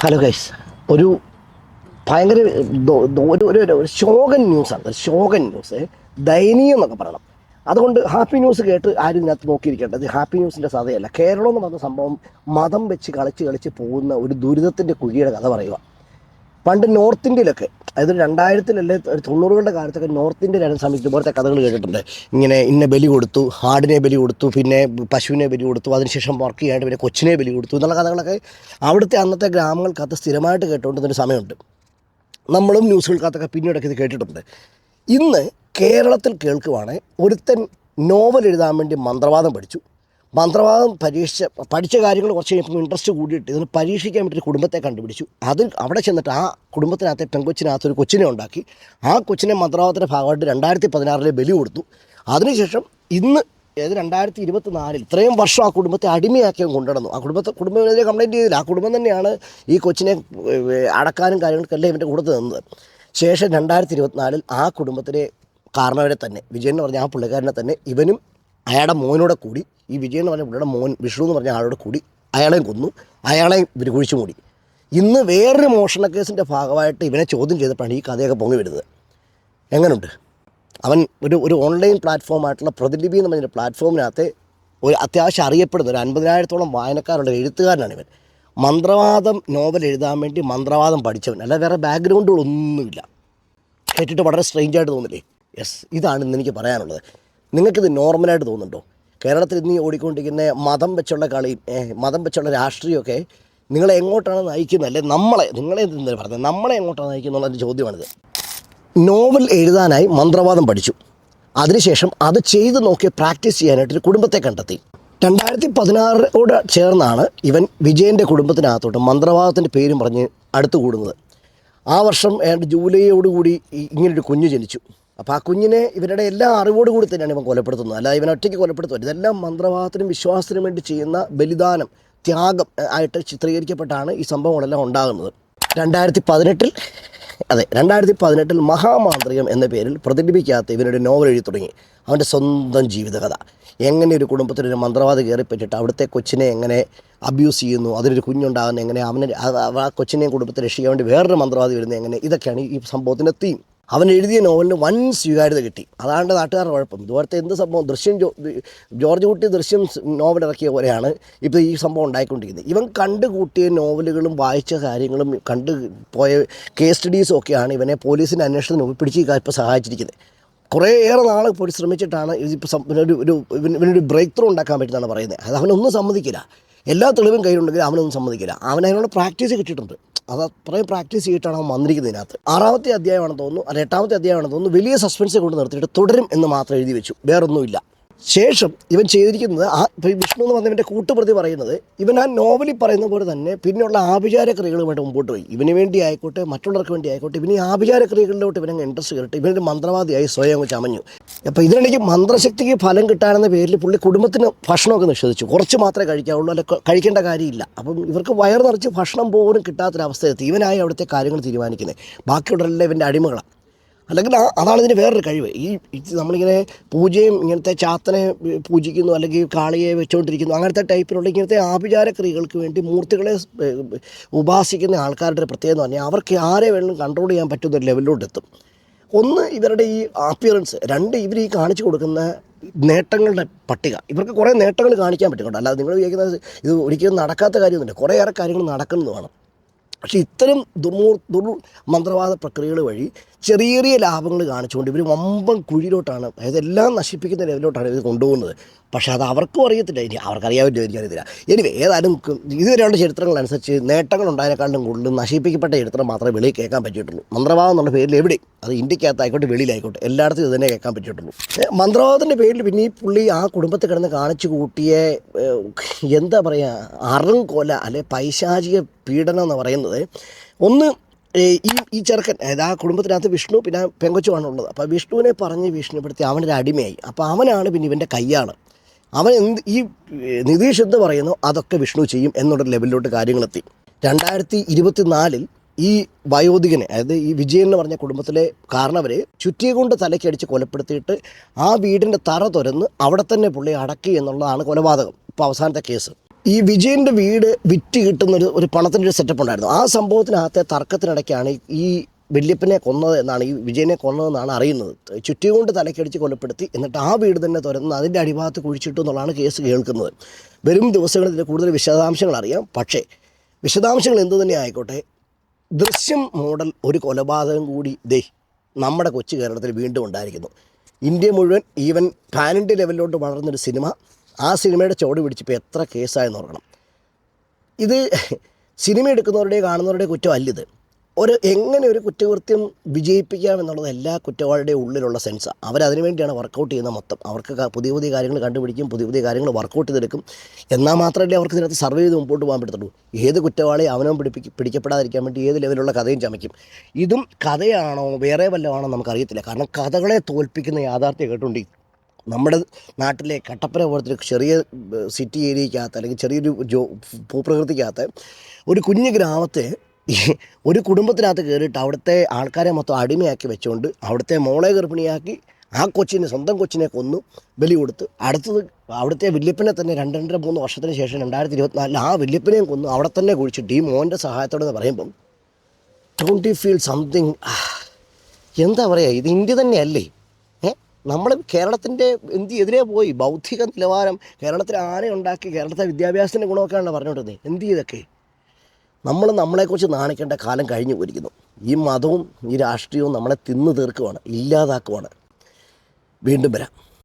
Hello guys ഒരു ഭയങ്കര ഒരു ഒരു ശോകൻ ന്യൂസാണ്. ശോകൻ ന്യൂസ് ദയനീയം എന്നൊക്കെ പറയണം. അതുകൊണ്ട് ഹാപ്പി ന്യൂസ് കേട്ട് ആരും ഇതിനകത്ത് നോക്കിയിരിക്കേണ്ടത് ഹാപ്പി ന്യൂസിന്റെ സാധ്യതയല്ല കേരളം എന്ന് പറഞ്ഞ സംഭവം മതം വെച്ച് കളിച്ച് കളിച്ച് പോകുന്ന ഒരു ദുരിതത്തിന്റെ കുഴിയുടെ കഥ പറയുക. പണ്ട് നോർത്ത് ഇന്ത്യയിലൊക്കെ അതായത് രണ്ടായിരത്തിലല്ലേ തൊണ്ണൂറുകളുടെ കാലത്തൊക്കെ നോർത്ത് ഇന്ത്യയിലാണ് സമയത്ത് ഇതുപോലത്തെ കഥകൾ കേട്ടിട്ടുണ്ട്. ഇങ്ങനെ ഇന്ന ബലി കൊടുത്തു ആടിനെ ബലി കൊടുത്തു പിന്നെ പശുവിനെ ബലി കൊടുത്തു അതിനുശേഷം വർക്ക് ചെയ്യാണ്ട് പിന്നെ കൊച്ചിനെ ബലി കൊടുത്തു എന്നുള്ള കഥകളൊക്കെ അവിടുത്തെ അന്നത്തെ ഗ്രാമങ്ങൾക്കകത്ത് സ്ഥിരമായിട്ട് കേട്ടുകൊണ്ടിരുന്നൊരു സമയമുണ്ട്. നമ്മളും ന്യൂസുകൾക്കകത്തൊക്കെ പിന്നീടൊക്കെ ഇത് കേട്ടിട്ടുണ്ട്. ഇന്ന് കേരളത്തിൽ കേൾക്കുവാണെങ്കിൽ ഒരുത്തൻ നോവൽ എഴുതാൻ വേണ്ടി മന്ത്രവാദം പഠിച്ചു. മന്ത്രവാദം പരീക്ഷിച്ച പഠിച്ച കാര്യങ്ങൾ കുറച്ച് കഴിഞ്ഞപ്പോൾ ഇൻട്രസ്റ്റ് കൂടിയിട്ട് ഇതിന് പരീക്ഷിക്കാൻ വേണ്ടി ഒരു കുടുംബത്തെ കണ്ടുപിടിച്ചു. അത് അവിടെ ചെന്നിട്ട് ആ കുടുംബത്തിനകത്തെ പെൺകൊച്ചിനകത്ത് ഒരു കൊച്ചിനെ ഉണ്ടാക്കി. ആ കൊച്ചിനെ മന്ത്രവാദത്തിന്റെ ഭാഗമായിട്ട് രണ്ടായിരത്തി പതിനാറിലെ ബലി കൊടുത്തു. അതിനുശേഷം ഇന്ന് ഏത് രണ്ടായിരത്തി ഇരുപത്തി നാലിൽ ഇത്രയും വർഷം ആ കുടുംബത്തെ അടിമയാക്കി കൊണ്ടുനടന്നു. ആ കുടുംബത്തെ കുടുംബത്തിനെതിരെ കംപ്ലൈന്റ് ചെയ്തില്ല. ആ കുടുംബം തന്നെയാണ് ഈ കൊച്ചിനെ അടക്കാനും കാര്യങ്ങൾക്കെല്ലാം ഇവന്റെ കൂടെ നിന്നത്. ശേഷം രണ്ടായിരത്തി ഇരുപത്തിനാലിൽ ആ കുടുംബത്തിലെ കാരണവരെ തന്നെ വിജയൻ എന്ന് പറഞ്ഞ ആ പുള്ളിക്കാരനെ തന്നെ ഇവനും അയാളുടെ മോനോടെ കൂടി ഈ വിജയൻ എന്ന് പറഞ്ഞ പുള്ളിയുടെ മോൻ വിഷ്ണു എന്ന് പറഞ്ഞ ആളോട് കൂടി അയാളെയും കൊന്നു. അയാളെയും ഇവർ കുഴിച്ചു മൂടി. ഇന്ന് വേറൊരു മോഷണ കേസിന്റെ ഭാഗമായിട്ട് ഇവനെ ചോദ്യം ചെയ്തപ്പോഴാണ് ഈ കഥയൊക്കെ പൊങ്ങി വരുന്നത്. എങ്ങനെയുണ്ട് അവൻ ഒരു ഒരു ഓൺലൈൻ പ്ലാറ്റ്ഫോമായിട്ടുള്ള പ്രതിലിപി എന്ന് പറഞ്ഞ പ്ലാറ്റ്ഫോമിനകത്തെ ഒരു അത്യാവശ്യം അറിയപ്പെടുന്ന ഒരു അൻപതിനായിരത്തോളം വായനക്കാരുള്ള എഴുത്തുകാരനാണ് ഇവൻ. മന്ത്രവാദം നോവൽ എഴുതാൻ വേണ്ടി മന്ത്രവാദം പഠിച്ചവൻ. അല്ല വേറെ ബാക്ക്ഗ്രൗണ്ടുകളൊന്നുമില്ല കേട്ടിട്ട് വളരെ സ്ട്രെയിഞ്ചായിട്ട് തോന്നില്ലേ? യെസ് ഇതാണ് ഇന്ന് എനിക്ക് പറയാനുള്ളത്. നിങ്ങൾക്കിത് നോർമലായിട്ട് തോന്നുന്നുണ്ടോ? കേരളത്തിൽ ഇന്ന് ഓടിക്കൊണ്ടിരിക്കുന്ന മതം വെച്ചുള്ള കളിയും ഏ, മതം വെച്ചുള്ള രാഷ്ട്രീയമൊക്കെ നിങ്ങളെ എങ്ങോട്ടാണ് നയിക്കുന്നത്? അല്ലെ നമ്മളെ നിങ്ങളെ എന്തെങ്കിലും പറഞ്ഞത് നമ്മളെ എങ്ങോട്ടാണ് നയിക്കുന്നത് എന്നുള്ള ചോദ്യമാണിത്. നോവൽ എഴുതാനായി മന്ത്രവാദം പഠിച്ചു. അതിനുശേഷം അത് ചെയ്ത് നോക്കി പ്രാക്ടീസ് ചെയ്യാനായിട്ട് ഒരു കുടുംബത്തെ കണ്ടെത്തി. രണ്ടായിരത്തി പതിനാറോട് ചേർന്നാണ് ഇവൻ വിജയന്റെ കുടുംബത്തിനകത്തോട്ട് മന്ത്രവാദത്തിന്റെ പേരും പറഞ്ഞ് അടുത്ത് കൂടുന്നത് ആ വർഷം ജൂലൈയോടുകൂടി ഇങ്ങനൊരു കുഞ്ഞ് ജനിച്ചു. അപ്പോൾ ആ കുഞ്ഞിനെ ഇവരുടെ എല്ലാ അറിവോട് കൂടി തന്നെയാണ് ഇവൻ കൊലപ്പെടുത്തുന്നത്. അല്ല ഇവൻ ഒറ്റയ്ക്ക് കൊലപ്പെടുത്തുന്നത് ഇതെല്ലാം മന്ത്രവാദത്തിനും വിശ്വാസത്തിനും വേണ്ടി ചെയ്യുന്ന ബലിദാനം ത്യാഗം ആയിട്ട് ചിത്രീകരിക്കപ്പെട്ടാണ് ഈ സംഭവങ്ങളെല്ലാം ഉണ്ടാകുന്നത്. രണ്ടായിരത്തി പതിനെട്ടിൽ അതെ രണ്ടായിരത്തി പതിനെട്ടിൽ മഹാമാന്ത്രികം എന്ന പേരിൽ പ്രതിലിപിക്കാത്ത ഇവനൊരു നോവൽ എഴുതി തുടങ്ങി. അവന്റെ സ്വന്തം ജീവിതകഥ. എങ്ങനെ ഒരു കുടുംബത്തിലൊരു മന്ത്രവാദി കയറിപ്പറ്റിട്ട് അവിടുത്തെ കൊച്ചിനെ എങ്ങനെ അബ്യൂസ് ചെയ്യുന്നു അതിനൊരു കുഞ്ഞുണ്ടാകുന്ന എങ്ങനെ അവനെ ആ കൊച്ചിനെയും കുടുംബത്തെ രക്ഷിക്കാൻ വേണ്ടി വേറൊരു മന്ത്രവാദി വരുന്നത് എങ്ങനെ? ഇതൊക്കെയാണ് ഈ സംഭവത്തിന്റെ തീം അവൻ എഴുതിയ നോവലിന് വൻ സ്വീകാര്യത കിട്ടി. അതാണ് നാട്ടുകാരുടെ കുഴപ്പം. ഇതുപോലത്തെ എന്ത് സംഭവം? ദൃശ്യം ജോർജ് കുട്ടി ദൃശ്യം നോവൽ ഇറക്കിയ പോലെയാണ് ഇപ്പോൾ ഈ സംഭവം ഉണ്ടായിക്കൊണ്ടിരിക്കുന്നത്. ഇവൻ കണ്ടുകൂട്ടിയ നോവലുകളും വായിച്ച കാര്യങ്ങളും കണ്ട് പോയ കേസ് സ്റ്റഡീസും ഒക്കെയാണ് ഇവനെ പോലീസിന്റെ അന്വേഷണത്തിന് പിടിച്ച് ഇപ്പോൾ സഹായിച്ചിരിക്കുന്നത്. കുറേയേറെ നാൾ പോയി ശ്രമിച്ചിട്ടാണ് ഇതിപ്പോൾ ഒരു ഒരു ഇവന് ഇവനൊരു ബ്രേക്ക് ത്രൂ ഉണ്ടാക്കാൻ പറ്റുന്നതാണ് പറയുന്നത്. അത് അവനൊന്നും സമ്മതിക്കില്ല. എല്ലാ തെളിവും കയ്യിലുണ്ടെങ്കിൽ അവനൊന്നും സമ്മതിക്കില്ല. അവൻ അതിനുള്ള പ്രാക്ടീസ് കിട്ടിയിട്ടുണ്ട് അത് അത്രയും പ്രാക്ടീസ് ചെയ്തിട്ടാണ് അവൻ വന്നിരിക്കുന്നത് ഇതിനകത്ത്. ആറാമത്തെ അധ്യായമാണെന്ന് തോന്നുന്നു അല്ല എട്ടാമത്തെ അധ്യായമാണെന്ന് തോന്നുന്നു വലിയ സസ്പെൻസ് കൊണ്ട് നിർത്തിയിട്ട് തുടരും എന്ന് മാത്രം എഴുതി വെച്ചു. വേറൊന്നുമില്ല. ശേഷം ഇവൻ ചെയ്തിരിക്കുന്നത് ആ വിഷ്ണു എന്ന് പറഞ്ഞവന്റെ കൂട്ടുപ്രതി പറയുന്നത് ഇവൻ ആ നോവലിൽ പറയുന്ന പോലെ തന്നെ പിന്നെയുള്ള ആഭിചാര ക്രിയകളുമായിട്ട് മുമ്പോട്ട് പോയി. ഇവന് വേണ്ടി ആയിക്കോട്ടെ മറ്റുള്ളവർക്ക് വേണ്ടി ആയിക്കോട്ടെ ഇവന് ആഭിചാര ക്രിയകളിലോട്ട് ഇവനങ്ങ് ഇൻട്രസ്റ്റ് കയറിട്ട് ഇവനൊരു മന്ത്രവാദിയായി സ്വയം അങ്ങ് ചമഞ്ഞു. അപ്പോൾ ഇതിനിടയ്ക്ക് മന്ത്രശക്തിക്ക് ഫലം കിട്ടാനെന്ന പേരിൽ പുള്ളി കുടുംബത്തിന് ഭക്ഷണമൊക്കെ നിഷേധിച്ചു. കുറച്ച് മാത്രമേ കഴിക്കാവുള്ളൂ അല്ല കഴിക്കേണ്ട കാര്യമില്ല. അപ്പം ഇവർക്ക് വയർ നിറച്ച് ഭക്ഷണം പോലും കിട്ടാത്തൊരവസ്ഥയെത്തി ഇവനായി അവിടുത്തെ കാര്യങ്ങൾ തീരുമാനിക്കുന്നത്. ബാക്കിയുള്ളവരെല്ലാം ഇവന്റെ അടിമകളാണ് അല്ലെങ്കിൽ അതാണ് ഇതിന് വേറൊരു കഴിവ്. ഈ നമ്മളിങ്ങനെ പൂജയും ഇങ്ങനത്തെ ചാത്തനെ പൂജിക്കുന്നു അല്ലെങ്കിൽ കാളിയെ വെച്ചുകൊണ്ടിരിക്കുന്നു അങ്ങനത്തെ ടൈപ്പിലുള്ള ഇങ്ങനത്തെ ആഭിചാര ക്രിയകൾക്ക് വേണ്ടി മൂർത്തികളെ ഉപാസിക്കുന്ന ആൾക്കാരുടെ ഒരു പ്രത്യേകത പറഞ്ഞാൽ അവർക്ക് ആരെ വേണമെങ്കിലും കൺട്രോൾ ചെയ്യാൻ പറ്റുന്ന ഒരു ലെവലിലോട്ട് എത്തും ഒന്ന് ഇവരുടെ ഈ അപ്പിയറൻസ് രണ്ട് ഇവർ ഈ കാണിച്ചു കൊടുക്കുന്ന നേട്ടങ്ങളുടെ പട്ടിക. ഇവർക്ക് കുറേ നേട്ടങ്ങൾ കാണിക്കാൻ പറ്റും കേട്ടോ. അല്ലാതെ നിങ്ങൾ വിചാരിക്കുന്നത് ഇത് ഒരിക്കലും നടക്കാത്ത കാര്യമൊന്നുമില്ല. കുറേയേറെ കാര്യങ്ങൾ നടക്കുന്നതുമാണ് പക്ഷേ ഇത്തരം ദുർമൂർ ദുർ മന്ത്രവാദ പ്രക്രിയകൾ വഴി ചെറിയ ചെറിയ ലാഭങ്ങൾ കാണിച്ചുകൊണ്ട് ഇവർ വമ്പൻ കുഴിയിലോട്ടാണ് അതായത് എല്ലാം നശിപ്പിക്കുന്ന ലെവലിലോട്ടാണ് ഇത് കൊണ്ടുപോകുന്നത്. പക്ഷേ അത് അവർക്കും അറിയത്തില്ല. ഇനി അവർക്കറിയാവില്ല എനിക്കറിയത്തില്ല. ഇനി ഏതായാലും ഇതുവരെയുള്ള ചരിത്രങ്ങളനുസരിച്ച് നേട്ടങ്ങൾ ഉണ്ടായതിനേക്കാളും കൂടുതൽ നശിപ്പിക്കപ്പെട്ട ചരിത്രം മാത്രമേ വെളിയിൽ കേൾക്കാൻ പറ്റിയിട്ടുള്ളൂ. മന്ത്രവാദം എന്നുള്ള പേരിൽ എവിടെ അത് ഇന്ത്യക്കകത്തായിക്കോട്ടെ വെളിയിലായിക്കോട്ടെ എല്ലായിടത്തും ഇത് തന്നെ കേൾക്കാൻ പറ്റിയിട്ടുള്ളൂ. മന്ത്രവാദത്തിന്റെ പേരിൽ പിന്നെ ഈ പുള്ളി ആ കുടുംബത്തിൽ കിടന്ന് കാണിച്ചു കൂട്ടിയ എന്താ പറയുക അറും കൊല അല്ലെ പൈശാചിക പീഡനം എന്ന് പറയുന്നത്. ഒന്ന് ഈ ഈ ചെറുക്കൻ അതായത് ആ കുടുംബത്തിനകത്ത് വിഷ്ണു പിന്നെ പെങ്കൊച്ചുമാണ് ഉള്ളത്. അപ്പോൾ വിഷ്ണുവിനെ പറഞ്ഞ് ഭീഷണിപ്പെടുത്തി അവനൊരു അടിമയായി. അപ്പോൾ അവനാണ് പിന്നെ ഇവന്റെ കയ്യാണ്. അവൻ എന്ത് ഈ നിതീഷ് എന്ത് പറയുന്നു? അതൊക്കെ വിഷ്ണു ചെയ്യും എന്നുള്ള ലെവലിലോട്ട് കാര്യങ്ങളെത്തി. രണ്ടായിരത്തി ഇരുപത്തി നാലിൽ ഈ വയോധികനെ അതായത് ഈ വിജയൻ എന്ന് പറഞ്ഞ കുടുംബത്തിലെ കാരണവരെ ചുറ്റിയെ കൊണ്ട് തലക്കടിച്ച് കൊലപ്പെടുത്തിയിട്ട് ആ വീടിന്റെ തറ തുരന്ന് അവിടെ തന്നെ പുള്ളി അടക്കി എന്നുള്ളതാണ് കൊലപാതകം. ഇപ്പോൾ അവസാനത്തെ കേസ്. ഈ വിജയന്റെ വീട് വിറ്റ് കിട്ടുന്ന ഒരു പണത്തിന്റെ ഒരു സെറ്റപ്പ് ഉണ്ടായിരുന്നു. ആ സംഭവത്തിനകത്തെ തർക്കത്തിനിടയ്ക്കാണ് ഈ വല്യപ്പനെ കൊന്നത് എന്നാണ് ഈ വിജയനെ കൊന്നതെന്നാണ് അറിയുന്നത്. ചുറ്റി കൊണ്ട് തലക്കടിച്ച് കൊലപ്പെടുത്തി എന്നിട്ട് ആ വീട് തന്നെ തുറന്ന് അതിന്റെ അടിഭാഗത്ത് കുഴിച്ചിട്ടു എന്നുള്ളതാണ് കേസ് കേൾക്കുന്നത്. വരും ദിവസങ്ങളിൽ ഇതിന്റെ കൂടുതൽ വിശദാംശങ്ങൾ അറിയാം. പക്ഷേ വിശദാംശങ്ങൾ എന്തു തന്നെ ആയിക്കോട്ടെ ദൃശ്യം മോഡൽ ഒരു കൊലപാതകം കൂടി ദേ നമ്മുടെ കൊച്ചു കേരളത്തിൽ വീണ്ടും ഉണ്ടായിരിക്കുന്നു. ഇന്ത്യ മുഴുവൻ ഈവൻ ഇന്ത്യ ലെവലിലോട്ട് വളർന്നൊരു സിനിമ ആ സിനിമയുടെ ചോട് പിടിച്ചിപ്പോൾ എത്ര കേസായെന്ന് ഓർക്കണം. ഇത് സിനിമ എടുക്കുന്നവരുടെ കാണുന്നവരുടെ കുറ്റമല്ലിത്. ഒരു എങ്ങനെ ഒരു കുറ്റകൃത്യം വിജയിപ്പിക്കാം എന്നുള്ളത് എല്ലാ കുറ്റവാളിയുടെയും ഉള്ളിലുള്ള സെൻസാണ് അവരതിനു വേണ്ടിയാണ് വർക്കൗട്ട് ചെയ്യുന്നത് മൊത്തം. അവർക്ക് പുതിയ പുതിയ കാര്യങ്ങൾ കണ്ടുപിടിക്കും പുതിയ പുതിയ കാര്യങ്ങൾ വർക്കൗട്ട് ചെയ്തെടുക്കും. എന്നാൽ മാത്രമല്ലേ അവർക്ക് ഇതിനകത്ത് സർവേ ചെയ്ത് മുമ്പോട്ട് പോകാൻ പറ്റത്തുള്ളൂ. ഏത് കുറ്റവാളി അവനവൻ പിടിപ്പിക്കും പിടിക്കപ്പെടാതിരിക്കാൻ വേണ്ടി ഏത് ലെവലുള്ള കഥയും ചമയ്ക്കും. ഇതും കഥയാണോ വേറെ വല്ലതാണോ നമുക്കറിയത്തില്ല. കാരണം കഥകളെ തോൽപ്പിക്കുന്ന യാഥാർത്ഥ്യം കേട്ടുകൊണ്ട് നമ്മുടെ നാട്ടിലെ കട്ടപ്പന പോലത്തെ ചെറിയ സിറ്റി ഏരിയക്കകത്ത് അല്ലെങ്കിൽ ചെറിയൊരു ജോ ഭൂപ്രകൃതിക്കകത്ത് ഒരു കുഞ്ഞു ഗ്രാമത്തെ ഒരു കുടുംബത്തിനകത്ത് കയറിയിട്ട് അവിടുത്തെ ആൾക്കാരെ മൊത്തം അടിമയാക്കി വെച്ചുകൊണ്ട് അവിടുത്തെ മോളെ ഗർഭിണിയാക്കി ആ കൊച്ചിനെ സ്വന്തം കൊച്ചിനെ കൊന്നു ബലി കൊടുത്ത്. അടുത്തത് അവിടുത്തെ വല്യപ്പനെ തന്നെ രണ്ട് രണ്ടര മൂന്ന് വർഷത്തിന് ശേഷം രണ്ടായിരത്തി ഇരുപത്തിനാലിൽ ആ വല്യപ്പനെയും കൊന്നു. അവിടെ തന്നെ കുഴിച്ചിട്ട് ഈ മോന്റെ സഹായത്തോടെ എന്ന് പറയുമ്പം ഡോണ്ട് യു ഫീൽ സംതിങ് എന്താ പറയുക ഇത് ഇന്ത്യ തന്നെയല്ലേ? നമ്മൾ കേരളത്തിന്റെ എന്ത് എതിരെ പോയി? ബൗദ്ധിക നിലവാരം കേരളത്തിൽ ആനയുണ്ടാക്കി കേരളത്തെ വിദ്യാഭ്യാസത്തിന്റെ ഗുണമൊക്കെയാണല്ലോ പറഞ്ഞുകൊണ്ടിരുന്നത് എന്ത് ചെയ്തൊക്കെ? നമ്മൾ നമ്മളെക്കുറിച്ച് നാണിക്കേണ്ട കാലം കഴിഞ്ഞു പോയിരിക്കുന്നു. ഈ മതവും ഈ രാഷ്ട്രീയവും നമ്മളെ തിന്നു തീർക്കുവാണ് ഇല്ലാതാക്കുവാണ്. വീണ്ടും വരാം.